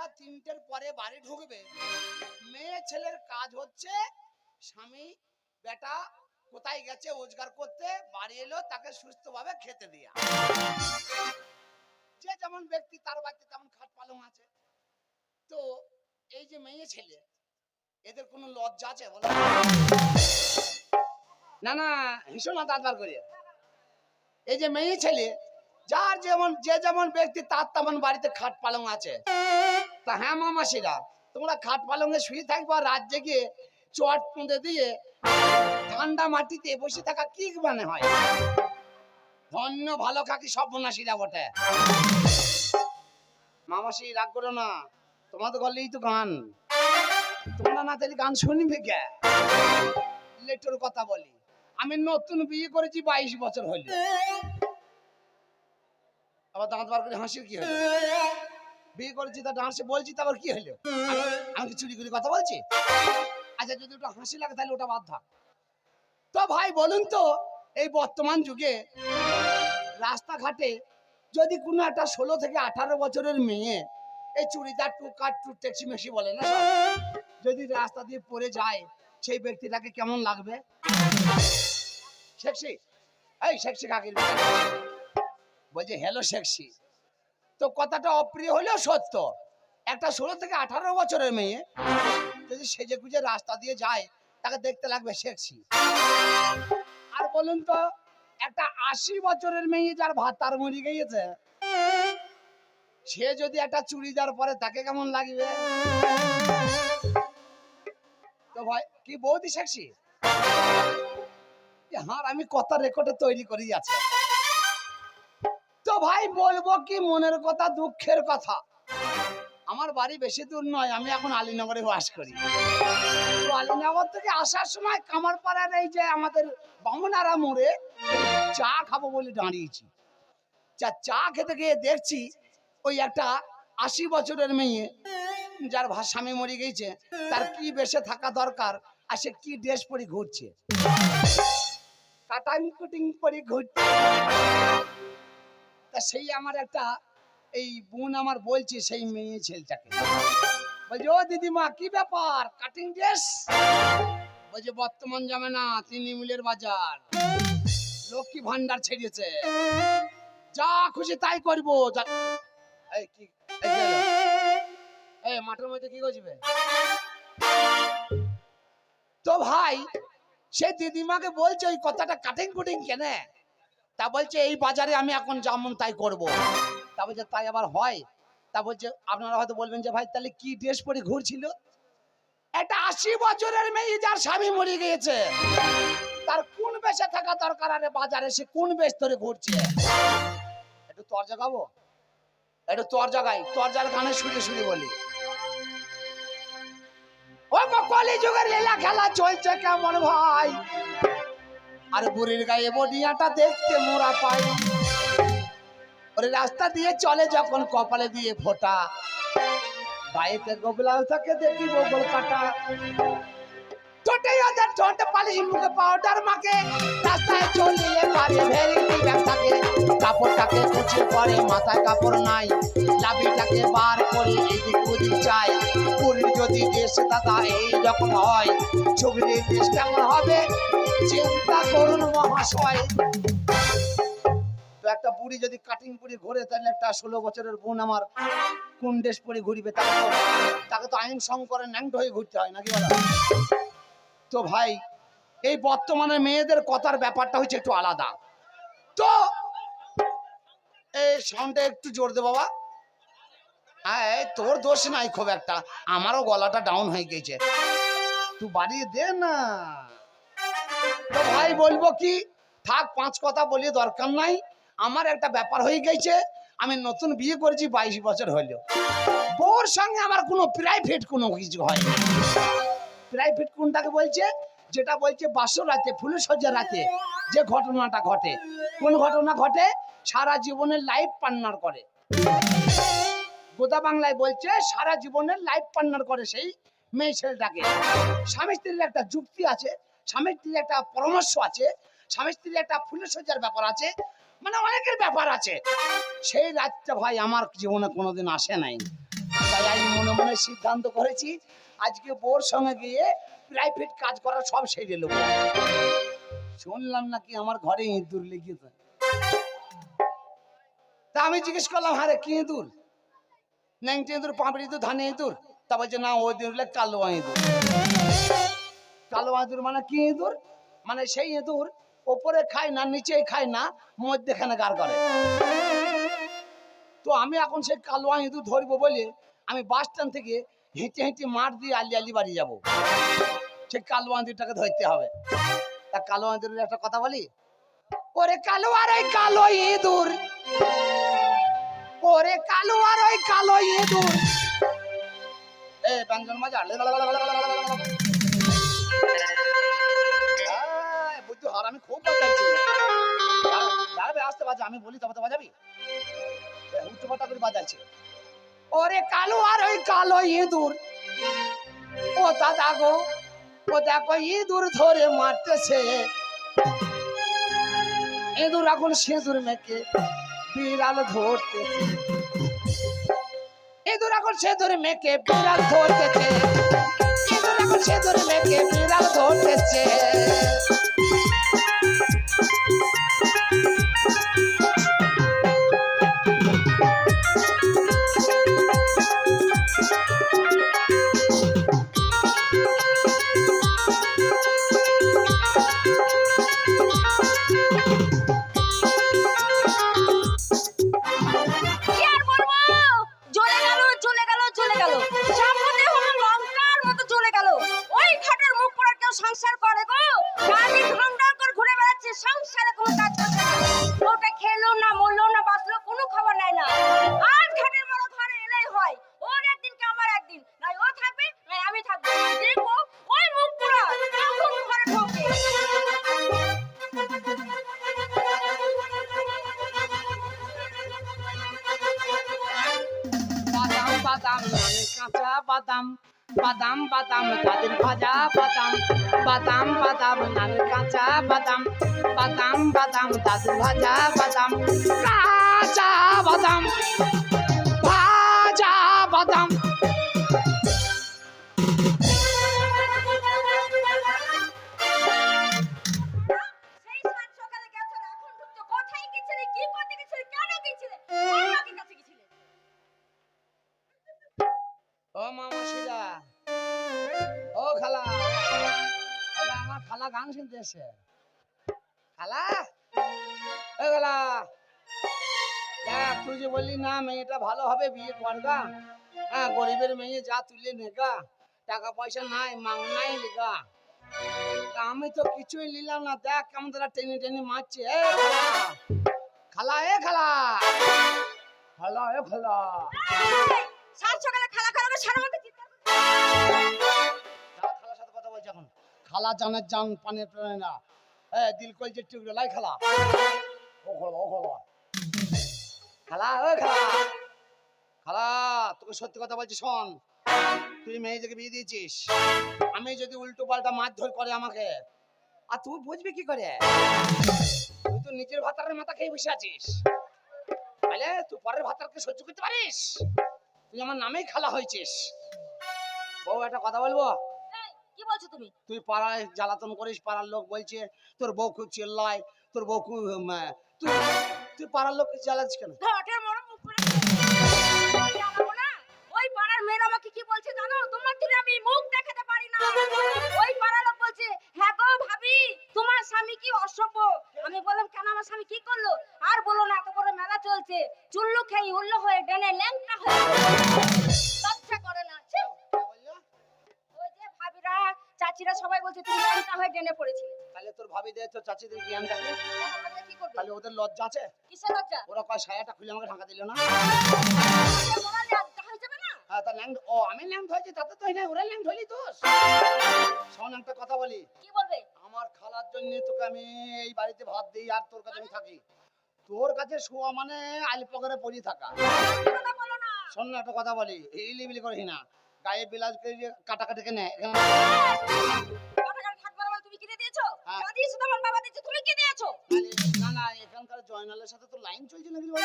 বেলা তিনটের পরে বাড়ি ঢুকবে। মেয়ে ছেলের কাজ হচ্ছে স্বামী, বেটা কোথায় গেছে, রোজগার করতে, বাড়ি এলো, তাকে সুস্থভাবে খেতে দেয়া যে যেমন ব্যক্তি, তার বাড়িতে তেমন খাট পালং আছে। তো এই যে মেয়ে ছেলে, এদের কোনো লজ্জা আছে বলো? না না ভীষণ না দাঁত বার করে। এই যে মেয়ে ছেলে, যার যেমন, যে যেমন ব্যক্তি, তার তেমন বাড়িতে খাট পালং আছে। তা হ্যাঁ মামাসিরা তোমরা খাট পালঙে শুয়ে থাকব, রাত জেগে চট পুঁদে দিয়ে ঠান্ডা মাটিতে বসে থাকা কি মানে হয়? ধন্য ভালো খাকি সর্বনাশীরা বটে। মামাসি, রাগ করো না, তোমাদের গলেই তো গান। তোমরা না তাহলে গান শুনবে কে? লেটোর কথা বলি। আমি নতুন বিয়ে করেছি বাইশ বছর হইল। আবার দাঁত বার করে হাসির কি হলো বিয়ে করেছি, তা ডান্সে বলছি তারপর কি আমি- চুরি করে কথা বলছি? আচ্ছা যদি ওটা হাসি লাগে, তাহলে ওটা বাদ থাক তো ভাই, বলুন তো, এই বর্তমান যুগে রাস্তাঘাটে যদি কোনো একটা ষোলো থেকে আঠারো বছরের মেয়ে এই churidar to cut to taxi মেশি বলে না যদি রাস্তা দিয়ে পড়ে যায়, সেই ব্যক্তিটাকে কেমন লাগবে? সেক্সি? এই সেক্সি কাকির বলছে, হ্যালো, সেক্সি। তো কথাটা অপ্রিয় হলেও সত্য। একটা ষোলো থেকে আঠারো বছরের মেয়ে যদি সেজে গুজে রাস্তা দিয়ে যায়, তাকে দেখতে লাগবে সেক্সি। আর বলুন তো, একটা আশি বছরের মেয়ে যার ভাত তার মরে গিয়েছে, সে যদি একটা চুড়িদার পরে, তাকে কেমন লাগবে? তো ভাই, কি বৌদি সেক্সি? হ্যাঁ আমি কথা রেকর্ডে তৈরি করি আছে। ভাই, বলব কি মনের কথা, দুঃখের কথা? আমার বাড়ি বেশি দূর নয়, আমি এখন আলীনগরে বাস করি। আলীনগর থেকে আসার সময় কামারপাড়ার এই যে আমাদের বামনারা মোড়ে চা খাব বলে দাঁড়িয়েছি। যা চা খেতে গিয়ে দেখছি, ওই একটা আশি বছরের মেয়ে, যার স্বামী মরে গেছে, তার কি বেশে থাকা দরকার, আর সে কি ড্রেস পরে ঘুরছে? কাটাং কুটিং পরে ঘুরছে। তা সেই আমার একটা এই বোন আমার বলছে সেই মেয়ে ছেলেটাকে। বলছে, ও দিদিমা, কি ব্যাপার? কাটিং ড্রেস বলছে, বর্তমান যাবে না তিনি মিলের বাজার। লক্ষ্মী ভান্ডার ছেড়েছে। যা খুশি তাই করব। এই কি, এই মাঠের মধ্যে কি করছিবে? তো ভাই, সে দিদিমাকে বলছে, ওই কথাটা কাটিং কুটিং কেনে? তা বলছে, এই বাজারে আমি এখন যেমন তাই করব। তা বলছে, তাই আবার হয়? তা বলছে, আপনারা হয়তো বলবেন যে, ভাই, তাহলে কি ড্রেস পরে ঘুরছিল? একটা আশি বছরের মেয়ে যার স্বামী মরে গিয়েছে। তার কোন বেশে থাকা দরকার? আরে বাজারে সে কোন বেশ ধরে ঘুরছে? একটু তোর জাগাবো? একটু তোর জাগাই, তোর জার গানে শুনে শুনে বলি। ও কলি যুগের লীলা খেলা চলছে কেমন ভাই? আর বুড়ির গায়ে বডিয়াটা দেখতে মোরা পাই। ওরে রাস্তা দিয়ে চলে যখন কপালে দিয়ে ফোটা। গায়েতে গোবলাও থাকে দেখি গোবল কাটা। ঠোঁটে ওদের ঠোঁট, পালিশ মুখে পাউডার মাকে রাস্তায় চলিয়ে পারে ভেরি ব্যাগ থাকে কাপড়টাকে কুচে পরে মাথায় কাপড় নাই। লাভিটাকে বার করে এদিক ওদিক পুরীর দেশে দাদা হয়? দেশ কেমন হবে? চিন্তা করুন মহাশয়। একটা বুড়ি যদি কাটিং ঘুরে, তাহলে একটা ষোলো বছরের বোন আমার কোন দেশ পরে ঘুরবে তাকে তো আইন সংকরে ন্যাংট হয়ে ঘুরতে হয় নাকি বলো? তো ভাই, এই বর্তমানে মেয়েদের কথার ব্যাপারটা হচ্ছে একটু আলাদা। তো, এই সাউন্ডটা একটু জোর দে বাবা। হ্যাঁ তোর দোষ নাই খুব একটা। আমারও গলাটা ডাউন হয়ে গেছে। তুই বাড়িয়ে দে না। তো ভাই, বলব কি? থাক, পাঁচ কথা বলি, দরকার নাই। আমার একটা ব্যাপার হয়ে গেছে। আমি নতুন বিয়ে করেছি, বাইশ বছর হলো। বউর সঙ্গে আমার কোনো প্রাইভেট কোনো কিছু হয় প্রাইভেট কোনটাকে বলছে? যেটা বলছে, বাসর রাতে ফুল সজ্জা রাতে যে ঘটনাটা ঘটে। কোন ঘটনা ঘটে? সারা জীবনের লাইফ পার্টনার করে। গোদা বাংলায় বলছে, সারা জীবনের লাইফ পার্টনার করে সেই মেয়ে ছেলেটাকে। স্বামী স্ত্রীর একটা যুক্তি আছে, স্বামী স্ত্রীর একটা পরামর্শ আছে, স্বামী স্ত্রীর একটা ফুলের সজ্জার ব্যাপার আছে মানে অনেকের ব্যাপার আছে। সেই রাতটা ভাই আমার জীবনে কোনোদিন আসে নাই। তাই আমি মনে মনে সিদ্ধান্ত করেছি, আজকে বোর সঙ্গে গিয়ে প্রাইভেট কাজ করা সব সেরে নেব। শুনলাম নাকি আমার ঘরে ইঁদুর লেগেছে। তা আমি জিজ্ঞেস করলাম হ্যাঁ রে, কি ইঁদুর? ন্যাংটি ইঁদুর পাঁপড়ি ইঁদুর ধানে ইঁদুর তা বলছে, না, ওই হলে কালো ইঁদুর কালো ইঁদুর মানে কি ইঁদুর? মানে সেই ইঁদুর ওপরে খায় না, নিচে খায় না, মধ্যেখানে গার করে। তো আমি এখন সেই কালো ইঁদুর ধরবো বলে আমি বাস স্ট্যান্ড থেকে হেঁটে হেঁটে মাঠ দিয়ে আলি আলি বাড়ি যাব। সেই কালো ইঁদুরটাকে ধরতে হবে। তা কালো ইঁদুরের একটা কথা বলি? ওরে কালো আর ওই কালো ইঁদুর ওরে কালো আর ওই কালো ইঁদুর। এ ব্যঞ্জন বুদ্ধু হার আমি খুব বাজাচ্ছি দাঁড়াবে আসতে বাজা আমি বলি তবে তো বাজাবি? করে বাজাচ্ছে ওরে কালো আর ওই কালো ইঁদুর। ও দাদা গো ও দেখো ইঁদুর ধরে মারতেছে। ইঁদুর এখন সিঁদুর মেকে বিড়াল ধরতেছে। ইঁদুর এখন ধরে মেকে বিড়াল ধরতেছে। ইঁদুর এখন ধরে মেয়েকে বিড়াল ধরতেছে। করে গো। গাড়ি ঢং ঢং করে ঘুরে বেড়াচ্ছে, সংসারে কোনো কাজ করছে না। ওটা খেলো না, মরলো না, বাঁচলো, কোনো খবর নাই না। আর ঘাটের বড় ঘরে এলেই হয়, ওর একদিন কি আমার একদিন। নাই, ও থাকবে, নাই, আমি থাকব। দেখব, ওই মুখ পোড়া কখন ঘরে ঢোকে। বাদাম বাদাম মানে কাঁচা বাদাম। বাদাম বাদাম তাদের ভাজা, বাদাম বাদাম বাদাম মানে কাঁচা বাদাম বাদাম বাদাম তাদের ভাজা, বাদাম, কাঁচা বাদাম। ও খালা। আমার খালা গান খালা? ও খালা। তুই যে বললি না, মেয়েটা ভালো হবে বিয়ে হ্যাঁ গরিবের মেয়ে যা তুলে নেগা। টাকা পয়সা নাই আমি তো কিছুই নিলাম না। দেখ, কেমন তারা টেনে টেনে মারছে। এ খালা। এ খালা। খালা, এ খালা। সাত সকালে খালা খালা খালা জানের জান পানের প্রাণে না। এ, দিল যে টুকরো, লাই খালা। ও খালা ও খালা। খালা, ও খালা। খালা, তোকে সত্যি কথা বলছি, শোন। তুই মেয়েদেরকে বিয়ে দিয়েছিস। আমি যদি উল্টো পাল্টা মারধর করে আমাকে, আর তুই বুঝবি কি করে? তুই তো নিজের ভাতারের মাথা খেয়ে বসে আছিস। তাহলে তুই পরের ভাতারকে সহ্য করতে পারিস? তুই আমার নামেই খালা হয়েছিস। বউ, একটা কথা বলব? কি বলছো তুমি? তুই পাড়ায় জ্বালাতন করিস পাড়ার লোক বলছে তোর বউ খুব চিল্লায় তোর বউ খুব তুই তুই পাড়ার লোককে জ্বালাচ্ছিস কেন? ল্যাংটা হয়ে ডেনে পড়েছিলে তাহলে তোর ভাবি দে তোর চাচিদের জ্ঞান থাকে তাহলে ওদের লজ্জা আছে? কিসের লজ্জা? ওরা কয় সায়াটা খুলে আমাকে ঢাকা দিল না? হয়ে না? তা ল্যাং ও আমি ল্যাং ধরেছি তাতে তো না ওরা ল্যাং ধরলি তো শোন একটা কথা বলি। কি বলবে? আমার খালার জন্য তোকে আমি এই বাড়িতে ভাত দিই আর তোর কাছে আমি থাকি। তোর কাছে শোয়া মানে আলপকরে পড়ি থাকা। বলো না। শোন না একটা কথা বলি ইলিবিলি করিস না। গায়ে বিলাস কাটাকাটি কেনে যা দিয়েছ তোমার বাবা দিয়েছে তুমি কি দিয়েছ? না না এখানকার জয়নালের সাথে তো লাইন চলছে নাকি বল